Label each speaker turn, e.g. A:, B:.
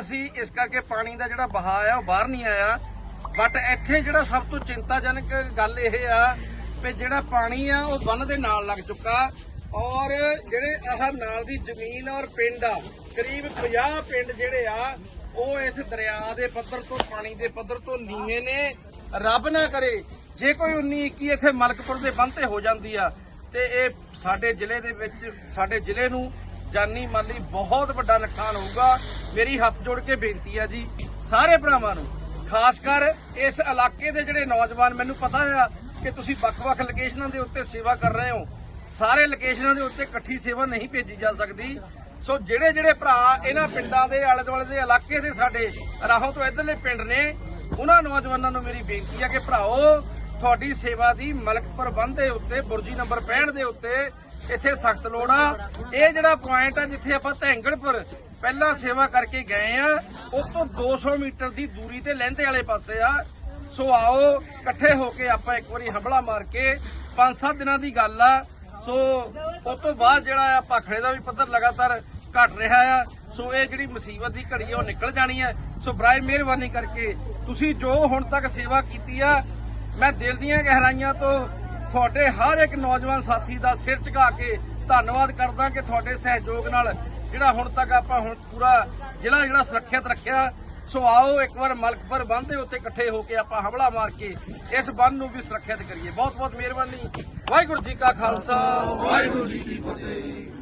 A: ਅਸੀਂ ਇਸ ਕਰਕੇ ਪਾਣੀ ਦਾ ਜਿਹੜਾ ਵਹਾਅ ਆ, ਉਹ ਬਾਹਰ ਨਹੀਂ ਆਇਆ। ਬਟ ਇੱਥੇ ਜਿਹੜਾ ਸਭ ਤੋਂ ਚਿੰਤਾਜਨਕ ਗੱਲ ਇਹ ਆ ਵੀ ਜਿਹੜਾ ਪਾਣੀ ਆ, ਉਹ ਬੰਨ ਦੇ ਨਾਲ ਲੱਗ ਚੁੱਕਾ। ਔਰ ਜਿਹੜੇ ਆਹ ਨਾਲ ਦੀ ਜ਼ਮੀਨ ਔਰ ਪਿੰਡ ਆ, ਕਰੀਬ 50 ਪਿੰਡ ਜਿਹੜੇ ਆ, ਉਹ ਇਸ ਦਰਿਆ ਦੇ ਪੱਧਰ ਤੋਂ, ਪਾਣੀ ਦੇ ਪੱਧਰ ਤੋਂ ਨੀਵੇਂ ਨੇ। ਰੱਬ ਨਾ ਕਰੇ, ਜੇ ਕੋਈ 19 21 ਇੱਥੇ ਮਲਕਪੁਰ ਦੇ ਬੰਨ ਤੇ ਹੋ ਜਾਂਦੀ ਆ, ਤੇ ਇਹ ਸਾਡੇ ਜ਼ਿਲ੍ਹੇ ਦੇ ਵਿੱਚ, ਸਾਡੇ ਜ਼ਿਲ੍ਹੇ ਨੂੰ ਜਾਨੀ ਮਾਲੀ ਬਹੁਤ ਵੱਡਾ ਨੁਕਸਾਨ ਹੋਊਗਾ। ਮੇਰੀ ਹੱਥ ਜੋੜ ਕੇ ਬੇਨਤੀ ਆ ਜੀ, ਸਾਰੇ ਭਰਾਵਾਂ ਨੂੰ, ਖਾਸ ਕਰ ਇਸ ਇਲਾਕੇ ਦੇ ਜਿਹੜੇ ਨੌਜਵਾਨ, ਮੈਨੂੰ ਪਤਾ ਆ ਕਿ ਤੁਸੀਂ ਵੱਖ-ਵੱਖ ਲੋਕੇਸ਼ਨਾਂ ਦੇ ਉੱਤੇ ਸੇਵਾ ਕਰ ਰਹੇ ਹੋ। ਸਾਰੇ ਲੋਕੇਸ਼ਨਾਂ ਦੇ ਉੱਤੇ ਇਕੱਠੀ ਸੇਵਾ ਨਹੀਂ ਭੇਜੀ ਜਾ ਸਕਦੀ। ਸੋ ਜਿਹੜੇ ਜਿਹੜੇ ਭਰਾ ਇਹਨਾਂ ਪਿੰਡਾਂ ਦੇ ਆਲੇ ਦੁਆਲੇ ਦੇ, ਇਲਾਕੇ ਦੇ ਸਾਡੇ ਰਾਹੋਂ ਤੋਂ ਇਧਰਲੇ ਪਿੰਡ ਨੇ, ਉਹਨਾਂ ਨੌਜਵਾਨਾਂ ਨੂੰ ਮੇਰੀ ਬੇਨਤੀ ਆ ਕਿ ਭਰਾਓ, ਤੁਹਾਡੀ ਸੇਵਾ ਦੀ ਮਲਕ ਪ੍ਰਬੰਧ ਦੇ ਉੱਤੇ, ਬੁਰਜੀ ਨੰਬਰ 65 ਦੇ ਉੱਤੇ ਇੱਥੇ ਸਖਤ ਲੋੜ ਆ। ਇਹ ਜਿਹੜਾ ਪੁਆਇੰਟ ਆ ਜਿੱਥੇ ਆਪਾਂ ਧੈਂਗੜਪੁਰ ਪਹਿਲਾਂ ਸੇਵਾ ਕਰਕੇ ਗਏ ਆ ਉਸ ਤੋਂ 200 ਮੀਟਰ ਦੀ ਦੂਰੀ ਤੇ ਲਹਿੰਦੇ ਵਾਲੇ ਪਾਸੇ ਆ। ਸੋ ਆਓ, ਇਕੱਠੇ ਹੋ ਕੇ ਆਪਾਂ ਇੱਕ ਵਾਰੀ ਹੰਬਲਾ ਮਾਰ ਕੇ 5-7 ਦਿਨਾਂ ਦੀ ਗੱਲ ਆ। ਸੋ ਉਸ ਤੋਂ ਬਾਅਦ ਜਿਹੜਾ ਆ ਭਾਖੜੇ ਦਾ ਵੀ ਪੱਧਰ ਲਗਾਤਾਰ ਘਟ ਰਿਹਾ ਆ। ਸੋ ਇਹ ਜਿਹੜੀ ਮੁਸੀਬਤ ਦੀ ਘੜੀ ਆ, ਉਹ ਨਿਕਲ ਜਾਣੀ ਹੈ ਸੋ ਬਰਾਏ ਮਿਹਰਬਾਨੀ ਕਰਕੇ ਤੁਸੀਂ ਜੋ ਹੁਣ ਤੱਕ ਸੇਵਾ ਕੀਤੀ ਆ, ਮੈਂ ਦਿਲ ਦੀਆਂ ਗਹਿਰਾਈਆਂ ਤੋਂ ਤੁਹਾਡੇ ਹਰ ਇੱਕ ਨੌਜਵਾਨ ਸਾਥੀ ਦਾ ਸਿਰ ਝੁਕਾ ਕੇ ਧੰਨਵਾਦ ਕਰਦਾ ਕਿ ਤੁਹਾਡੇ ਸਹਿਯੋਗ ਨਾਲ ਜਿਹੜਾ ਹੁਣ ਤੱਕ ਆਪਾਂ ਹੁਣ ਪੂਰਾ ਜ਼ਿਲ੍ਹਾ ਜਿਹੜਾ ਸੁਰੱਖਿਅਤ ਰੱਖਿਆ, ਸੋ ਆਓ ਇੱਕ ਵਾਰ ਮਲਕਪੁਰ ਬੰਦ ਦੇ ਉੱਤੇ ਇਕੱਠੇ ਹੋ ਕੇ ਆਪਾਂ ਹਮਲਾ ਮਾਰ ਕੇ ਇਸ ਬੰਦ ਨੂੰ ਵੀ ਸੁਰੱਖਿਅਤ ਕਰੀਏ। ਬਹੁਤ ਬਹੁਤ ਮਿਹਰਬਾਨੀ। ਵਾਹਿਗੁਰੂ ਜੀ ਕਾ ਖਾਲਸਾ। ਵਾਹਿਗੁਰੂ ਜੀ ਕੀ ਫਤਿਹ।